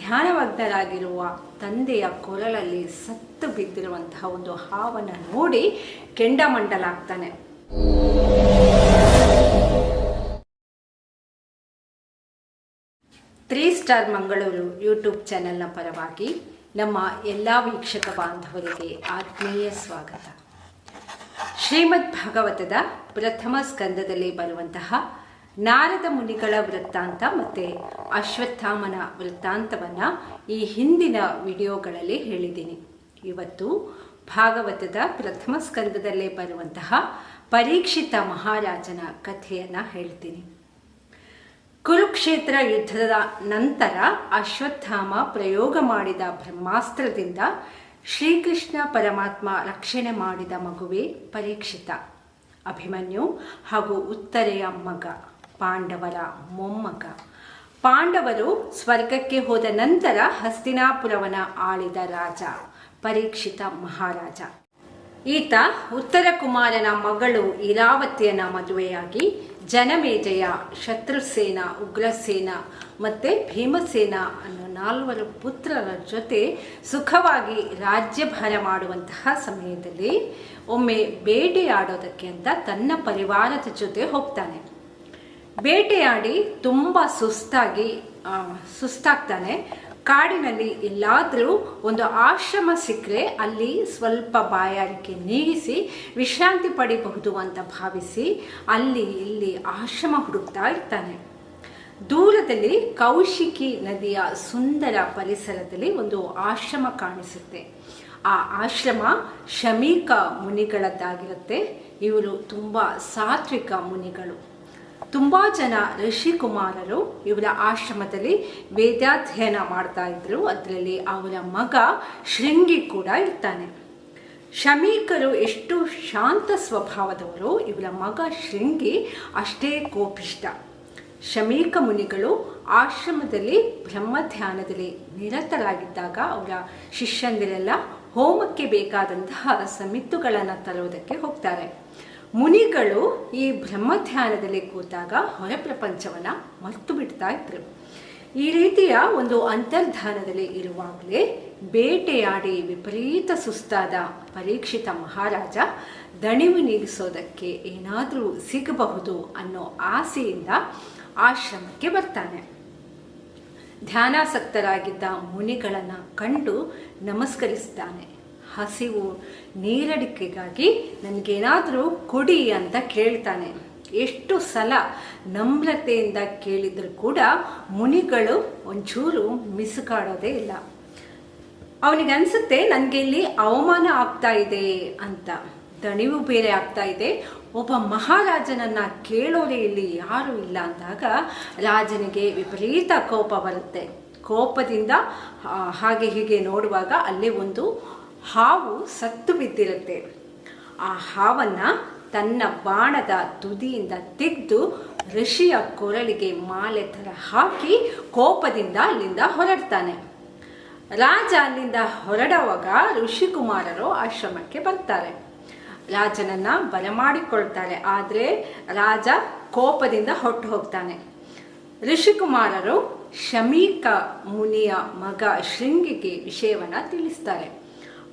ಧ್ಯಾನಮಗ್ನರಾಗಿರುವ ತಂದೆಯ ಕೊರಳಲ್ಲಿ ಸತ್ತು ಬಿದ್ದಿರುವಂತಹ ಒಂದು ಹಾವನ್ನು ನೋಡಿ ಕೆಂಡಮಂಡಲಾಗ್ತಾನೆ. ತ್ರೀ ಸ್ಟಾರ್ ಮಂಗಳೂರು ಯೂಟ್ಯೂಬ್ ಚಾನೆಲ್ನ ಪರವಾಗಿ ನಮ್ಮ ಎಲ್ಲ ವೀಕ್ಷಕ ಬಾಂಧವರಿಗೆ ಆತ್ಮೀಯ ಸ್ವಾಗತ. ಶ್ರೀಮದ್ ಭಾಗವತದ ಪ್ರಥಮ ಸ್ಕಂದದಲ್ಲಿ ಬರುವಂತಹ ನಾರದ ಮುನಿಗಳ ವೃತ್ತಾಂತ ಮತ್ತು ಅಶ್ವತ್ಥಾಮನ ವೃತ್ತಾಂತವನ್ನು ಈ ಹಿಂದಿನ ವಿಡಿಯೋಗಳಲ್ಲಿ ಹೇಳಿದ್ದೀನಿ. ಇವತ್ತು ಭಾಗವತದ ಪ್ರಥಮ ಸ್ಕಂದದಲ್ಲೇ ಬರುವಂತಹ ಪರೀಕ್ಷಿತ ಮಹಾರಾಜನ ಕಥೆಯನ್ನು ಹೇಳ್ತೀನಿ. ಕುರುಕ್ಷೇತ್ರ ಯುದ್ಧದ ನಂತರ ಅಶ್ವತ್ಥಾಮ ಪ್ರಯೋಗ ಮಾಡಿದ ಬ್ರಹ್ಮಾಸ್ತ್ರದಿಂದ ಶ್ರೀಕೃಷ್ಣ ಪರಮಾತ್ಮ ರಕ್ಷಣೆ ಮಾಡಿದ ಮಗುವೇ ಪರೀಕ್ಷಿತ. ಅಭಿಮನ್ಯು ಹಾಗೂ ಉತ್ತರೆಯ ಮಗ. ಪಾಂಡವರ ಮೊಮ್ಮಗ. ಪಾಂಡವರು ಸ್ವರ್ಗಕ್ಕೆ ಹೋದ ನಂತರ ಹಸ್ತಿನಾಪುರವನ ಆಳಿದ ರಾಜ, ಪರೀಕ್ಷಿತ ಮಹಾರಾಜ. ಈತ ಉತ್ತರ ಕುಮಾರನ ಮಗಳು ಇರಾವತಿಯನ ಮದುವೆಯಾಗಿ ಜನಮೇಜಯ, ಶತ್ರುಸೇನ, ಉಗ್ರಸೇನ ಮತ್ತು ಭೀಮಸೇನ ಅನ್ನೋ ನಾಲ್ವರು ಪುತ್ರರ ಜೊತೆ ಸುಖವಾಗಿ ರಾಜ್ಯಭಾರ ಮಾಡುವಂತಹ ಸಮಯದಲ್ಲಿ ಒಮ್ಮೆ ಬೇಟೆಯಾಡೋದಕ್ಕೆ ಅಂತ ತನ್ನ ಪರಿವಾರದ ಜೊತೆ ಹೋಗ್ತಾನೆ. ಬೇಟೆಯಾಡಿ ತುಂಬ ಸುಸ್ತಾಗಿ ಸುಸ್ತಾಗ್ತಾನೆ. ಕಾಡಿನಲ್ಲಿ ಎಲ್ಲಾದರೂ ಒಂದು ಆಶ್ರಮ ಸಿಕ್ಕರೆ ಅಲ್ಲಿ ಸ್ವಲ್ಪ ಬಾಯಾರಿಕೆ ನೀಗಿಸಿ, ವಿಶ್ರಾಂತಿ ಪಡಿಬಹುದು ಅಂತ ಭಾವಿಸಿ ಅಲ್ಲಿ ಇಲ್ಲಿ ಆಶ್ರಮ ಹುಡುಕ್ತಾ ಇರ್ತಾನೆ. ದೂರದಲ್ಲಿ ಕೌಶಿಕಿ ನದಿಯ ಸುಂದರ ಪರಿಸರದಲ್ಲಿ ಒಂದು ಆಶ್ರಮ ಕಾಣಿಸುತ್ತೆ. ಆ ಆಶ್ರಮ ಶಮೀಕ ಮುನಿಗಳದ್ದಾಗಿರುತ್ತೆ. ಇವರು ತುಂಬ ಸಾತ್ವಿಕ ಮುನಿಗಳು. ತುಂಬ ಜನ ಋಷಿಕುಮಾರರು ಇವರ ಆಶ್ರಮದಲ್ಲಿ ವೇದಾಧ್ಯಯನ ಮಾಡ್ತಾ ಇದ್ರು. ಅದರಲ್ಲಿ ಅವರ ಮಗ ಶೃಂಗಿ ಕೂಡ ಇರ್ತಾನೆ. ಶಮೀಕರು ಎಷ್ಟು ಶಾಂತ ಸ್ವಭಾವದವರು, ಇವರ ಮಗ ಶೃಂಗಿ ಅಷ್ಟೇ ಕೋಪಿಷ್ಟ ಶಮೀಕ ಮುನಿಗಳು ಆಶ್ರಮದಲ್ಲಿ ಬ್ರಹ್ಮಧ್ಯಾನದಲ್ಲಿ ನಿರತರಾಗಿದ್ದಾಗ ಅವರ ಶಿಷ್ಯಂದಿರೆಲ್ಲ ಹೋಮಕ್ಕೆ ಬೇಕಾದಂತಹ ಸಮಿತ್ತುಗಳನ್ನು ತರುವುದಕ್ಕೆ ಹೋಗ್ತಾರೆ. ಮುನಿಗಳು ಈ ಬ್ರಹ್ಮಧ್ಯಾನದಲ್ಲಿ ಕೂತಾಗ ಹೊರ ಪ್ರಪಂಚವನ್ನು ಮರೆತು ಬಿಡ್ತಾ ಇದ್ರು. ಈ ರೀತಿಯ ಒಂದು ಅಂತರ್ಧಾನದಲ್ಲಿ ಇರುವಾಗಲೇ ಬೇಟೆಯಾಡಿ ವಿಪರೀತ ಸುಸ್ತಾದ ಪರೀಕ್ಷಿತ ಮಹಾರಾಜ ದಣಿವು ನೀಗಿಸೋದಕ್ಕೆ ಏನಾದರೂ ಸಿಗಬಹುದು ಅನ್ನೋ ಆಸೆಯಿಂದ ಆಶ್ರಮಕ್ಕೆ ಬರ್ತಾನೆ. ಧ್ಯಾನಾಸಕ್ತರಾಗಿದ್ದ ಮುನಿಗಳನ್ನು ಕಂಡು ನಮಸ್ಕರಿಸ್ತಾನೆ. ಹಸಿವು ನೀರಡಿಕೆಗಾಗಿ ನನಗೇನಾದರೂ ಕೊಡಿ ಅಂತ ಕೇಳ್ತಾನೆ. ಎಷ್ಟು ಸಲ ನಮ್ರತೆಯಿಂದ ಕೇಳಿದರೂ ಕೂಡ ಮುನಿಗಳು ಒಂಚೂರು ಮಿಸುಕಾಡೋದೇ ಇಲ್ಲ. ಅವನಿಗೆ ಅನ್ಸುತ್ತೆ ನನಗೆ ಇಲ್ಲಿ ಅವಮಾನ ಆಗ್ತಾ ಇದೆ ಅಂತ. ದಣಿವು ಬೇರೆ ಆಗ್ತಾ ಇದೆ. ಒಬ್ಬ ಮಹಾರಾಜನನ್ನ ಕೇಳೋರೇ ಇಲ್ಲಿ ಯಾರೂ ಇಲ್ಲ ಅಂದಾಗ ರಾಜನಿಗೆ ವಿಪರೀತ ಕೋಪ ಬರುತ್ತೆ. ಕೋಪದಿಂದ ಹಾಗೆ ಹೀಗೆ ನೋಡುವಾಗ ಅಲ್ಲೇ ಒಂದು ಹಾವು ಸತ್ತು ಬಿದ್ದಿರುತ್ತೆ. ಆ ಹಾವನ್ನು ತನ್ನ ಬಾಣದ ತುದಿಯಿಂದ ತೆಗೆದು ಋಷಿಯ ಕೊರಳಿಗೆ ಮಾಲೆ ಥರ ಹಾಕಿ ಕೋಪದಿಂದ ಅಲ್ಲಿಂದ ಹೊರಡ್ತಾನೆ. ರಾಜ ಅಲ್ಲಿಂದ ಹೊರಡುವಾಗ ಋಷಿಕುಮಾರರು ಆಶ್ರಮಕ್ಕೆ ಬರ್ತಾರೆ. ರಾಜನನ್ನ ಬರಮಾಡಿಕೊಳ್ತಾರೆ ಆದರೆ ರಾಜ ಕೋಪದಿಂದ ಹೊಟ್ಟು ಹೋಗ್ತಾನೆ. ಋಷಿಕುಮಾರರು ಶಮೀಕ ಮುನಿಯ ಮಗ ಶೃಂಗಿಗೆ ವಿಷಯವನ್ನು ತಿಳಿಸ್ತಾರೆ.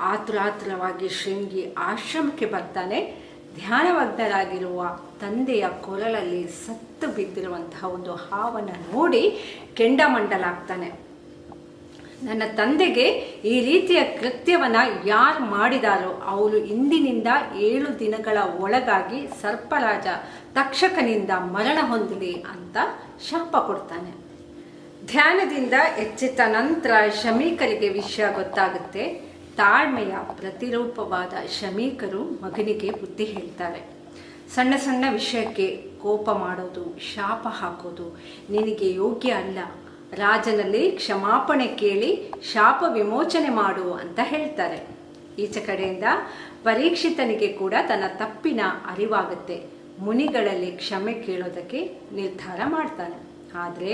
ಆತುರಾತುರವಾಗಿ ಶೃಂಗಿ ಆಶ್ರಮಕ್ಕೆ ಬರ್ತಾನೆ. ಧ್ಯಾನವಗ್ನರಾಗಿರುವ ತಂದೆಯ ಕೊರಳಲ್ಲಿ ಸತ್ತು ಬಿದ್ದಿರುವಂತಹ ಒಂದು ಹಾವನ್ನು ನೋಡಿ ಕೆಂಡಮಂಡಲಾಗ್ತಾನೆ. ನನ್ನ ತಂದೆಗೆ ಈ ರೀತಿಯ ಕೃತ್ಯವನ್ನ ಯಾರು ಮಾಡಿದಾರೋ ಅವರು ಇಂದಿನಿಂದ ಏಳು ದಿನಗಳ ಒಳಗಾಗಿ ಸರ್ಪರಾಜ ತಕ್ಷಕನಿಂದ ಮರಣ ಹೊಂದಲಿ ಅಂತ ಶಾಪ ಕೊಡ್ತಾನೆ. ಧ್ಯಾನದಿಂದ ಎಚ್ಚೆತ್ತ ನಂತರ ಶಮೀಕರಿಗೆ ವಿಷಯ ಗೊತ್ತಾಗುತ್ತೆ. ತಾಳ್ಮೆಯ ಪ್ರತಿರೂಪವಾದ ಶಮೀಕರು ಮಗನಿಗೆ ಬುದ್ಧಿ ಹೇಳ್ತಾರೆ. ಸಣ್ಣ ಸಣ್ಣ ವಿಷಯಕ್ಕೆ ಕೋಪ ಮಾಡೋದು, ಶಾಪ ಹಾಕೋದು ನಿನಗೆ ಯೋಗ್ಯ ಅಲ್ಲ. ರಾಜನಲ್ಲಿ ಕ್ಷಮಾಪಣೆ ಕೇಳಿ ಶಾಪ ವಿಮೋಚನೆ ಮಾಡು ಅಂತ ಹೇಳ್ತಾರೆ. ಈಚೆ ಕಡೆಯಿಂದ ಪರೀಕ್ಷಿತನಿಗೆ ಕೂಡ ತನ್ನ ತಪ್ಪಿನ ಅರಿವಾಗುತ್ತೆ. ಮುನಿಗಳಲ್ಲಿ ಕ್ಷಮೆ ಕೇಳೋದಕ್ಕೆ ನಿರ್ಧಾರ ಮಾಡ್ತಾನೆ. ಆದರೆ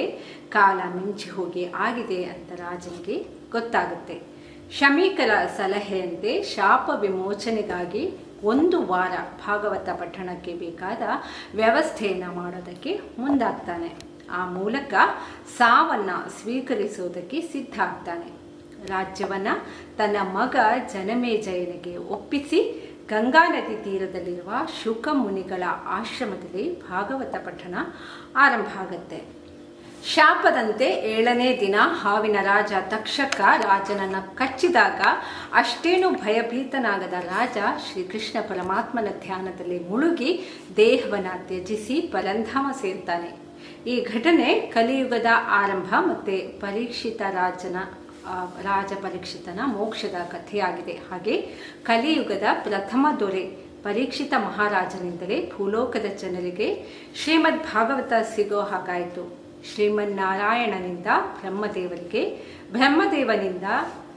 ಕಾಲ ಮಿಂಚಿ ಹೋಗಿ ಆಗಿದೆ ಅಂತ ರಾಜನಿಗೆ ಗೊತ್ತಾಗುತ್ತೆ. ಶಮೀಕರ ಸಲಹೆಯಂತೆ ಶಾಪ ವಿಮೋಚನೆಗಾಗಿ ಒಂದು ವಾರ ಭಾಗವತ ಪಠಣಕ್ಕೆ ಬೇಕಾದ ವ್ಯವಸ್ಥೆಯನ್ನು ಮಾಡೋದಕ್ಕೆ ಮುಂದಾಗ್ತಾನೆ. ಆ ಮೂಲಕ ಸಾವನ್ನ ಸ್ವೀಕರಿಸುವುದಕ್ಕೆ ಸಿದ್ಧ ಆಗ್ತಾನೆ. ರಾಜ್ಯವನ್ನು ತನ್ನ ಮಗ ಜನಮೇಜಯನಿಗೆ ಒಪ್ಪಿಸಿ ಗಂಗಾ ನದಿ ತೀರದಲ್ಲಿರುವ ಶುಕ ಮುನಿಗಳ ಆಶ್ರಮದಲ್ಲಿ ಭಾಗವತ ಪಠಣ ಆರಂಭ ಆಗುತ್ತೆ. ಶಾಪದಂತೆ ಏಳನೇ ದಿನ ಹಾವಿನ ರಾಜ ತಕ್ಷಕ ರಾಜನನ್ನ ಕಚ್ಚಿದಾಗ ಅಷ್ಟೇನು ಭಯಭೀತನಾಗದ ರಾಜ ಶ್ರೀಕೃಷ್ಣ ಪರಮಾತ್ಮನ ಧ್ಯಾನದಲ್ಲಿ ಮುಳುಗಿ ದೇಹವನ್ನು ತ್ಯಜಿಸಿ ಪರಂಧಾಮ ಸೇರ್ತಾನೆ. ಈ ಘಟನೆ ಕಲಿಯುಗದ ಆರಂಭ ಮತ್ತೆ ಪರೀಕ್ಷಿತ ರಾಜನ ರಾಜ ಪರೀಕ್ಷಿತನ ಮೋಕ್ಷದ ಕಥೆಯಾಗಿದೆ. ಹಾಗೆ ಕಲಿಯುಗದ ಪ್ರಥಮ ದೊರೆ ಪರೀಕ್ಷಿತ ಮಹಾರಾಜನಿಂದಲೇ ಭೂಲೋಕದ ಜನರಿಗೆ ಶ್ರೀಮದ್ ಭಾಗವತ ಸಿಗೋ ಹಾಗಾಯಿತು. ಶ್ರೀಮನ್ನಾರಾಯಣನಿಂದ ಬ್ರಹ್ಮದೇವರಿಗೆ, ಬ್ರಹ್ಮದೇವನಿಂದ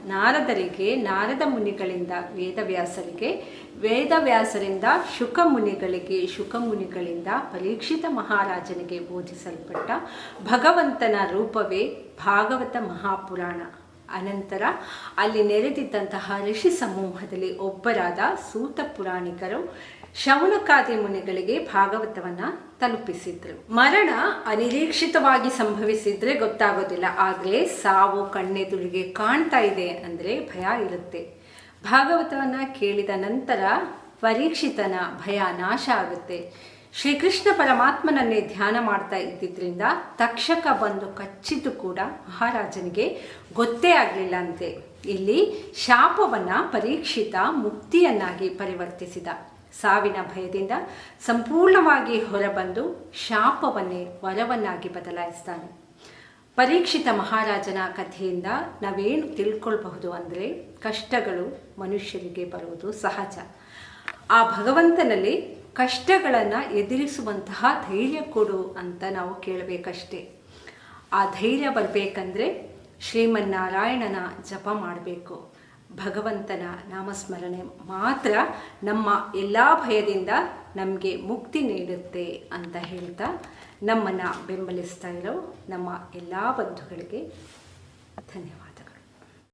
ನಾರದರಿಗೆ, ನಾರದ ಮುನಿಗಳಿಂದ ವೇದವ್ಯಾಸರಿಗೆ, ವೇದವ್ಯಾಸರಿಂದ ಶುಕ ಮುನಿಗಳಿಗೆ ಶುಕ ಮುನಿಗಳಿಂದ ಪರೀಕ್ಷಿತ ಮಹಾರಾಜನಿಗೆ ಬೋಧಿಸಲ್ಪಟ್ಟ ಭಗವಂತನ ರೂಪವೇ ಭಾಗವತ ಮಹಾಪುರಾಣ. ಅನಂತರ ಅಲ್ಲಿ ನೆರೆದಿದ್ದಂತಹ ಋಷಿ ಸಮೂಹದಲ್ಲಿ ಒಬ್ಬರಾದ ಸೂತ ಪುರಾಣಿಕರು ಶೌನಕಾದಿ ಮುನಿಗಳಿಗೆ ಭಾಗವತವನ್ನ ತಲುಪಿಸಿದ್ರು. ಮರಣ ಅನಿರೀಕ್ಷಿತವಾಗಿ ಸಂಭವಿಸಿದ್ರೆ ಗೊತ್ತಾಗೋದಿಲ್ಲ, ಆದರೆ ಸಾವು ಕಣ್ಣೆದುರಿಗೆ ಕಾಣ್ತಾ ಇದೆ ಅಂದ್ರೆ ಭಯ ಇರುತ್ತೆ. ಭಾಗವತವನ್ನ ಕೇಳಿದ ನಂತರ ಪರೀಕ್ಷಿತನ ಭಯ ನಾಶ ಆಗುತ್ತೆ. ಶ್ರೀಕೃಷ್ಣ ಪರಮಾತ್ಮನನ್ನೇ ಧ್ಯಾನ ಮಾಡ್ತಾ ಇದ್ದಿದ್ರಿಂದ ತಕ್ಷಕ ಬಂದು ಕಚ್ಚಿದ್ದು ಕೂಡ ಮಹಾರಾಜನಿಗೆ ಗೊತ್ತೇ ಆಗಲಿಲ್ಲ ಅಂತೆ. ಇಲ್ಲಿ ಶಾಪವನ್ನ ಪರೀಕ್ಷಿತ ಮುಕ್ತಿಯನ್ನಾಗಿ ಪರಿವರ್ತಿಸಿದ. ಸಾವಿನ ಭಯದಿಂದ ಸಂಪೂರ್ಣವಾಗಿ ಹೊರಬಂದು ಶಾಪವನ್ನೇ ವರವನ್ನಾಗಿ ಬದಲಾಯಿಸ್ತಾನೆ. ಪರೀಕ್ಷಿತ ಮಹಾರಾಜನ ಕಥೆಯಿಂದ ನಾವೇನು ತಿಳ್ಕೊಳ್ಬಹುದು ಅಂದರೆ ಕಷ್ಟಗಳು ಮನುಷ್ಯರಿಗೆ ಬರುವುದು ಸಹಜ. ಆ ಭಗವಂತನಲ್ಲಿ ಕಷ್ಟಗಳನ್ನು ಎದುರಿಸುವಂತಹ ಧೈರ್ಯ ಕೊಡು ಅಂತ ನಾವು ಕೇಳಬೇಕಷ್ಟೇ. ಆ ಧೈರ್ಯ ಬರಬೇಕಂದ್ರೆ ಶ್ರೀಮನ್ನಾರಾಯಣನ ಜಪ ಮಾಡಬೇಕು. ಭಗವಂತನ ನಾಮಸ್ಮರಣೆ ಮಾತ್ರ ನಮ್ಮ ಎಲ್ಲ ಭಯದಿಂದ ನಮಗೆ ಮುಕ್ತಿ ನೀಡುತ್ತೆ ಅಂತ ಹೇಳ್ತಾ ನಮ್ಮನ್ನು ಬೆಂಬಲಿಸ್ತಾ ಇರೋ ನಮ್ಮ ಎಲ್ಲ ಬಂಧುಗಳಿಗೆ ಧನ್ಯವಾದ.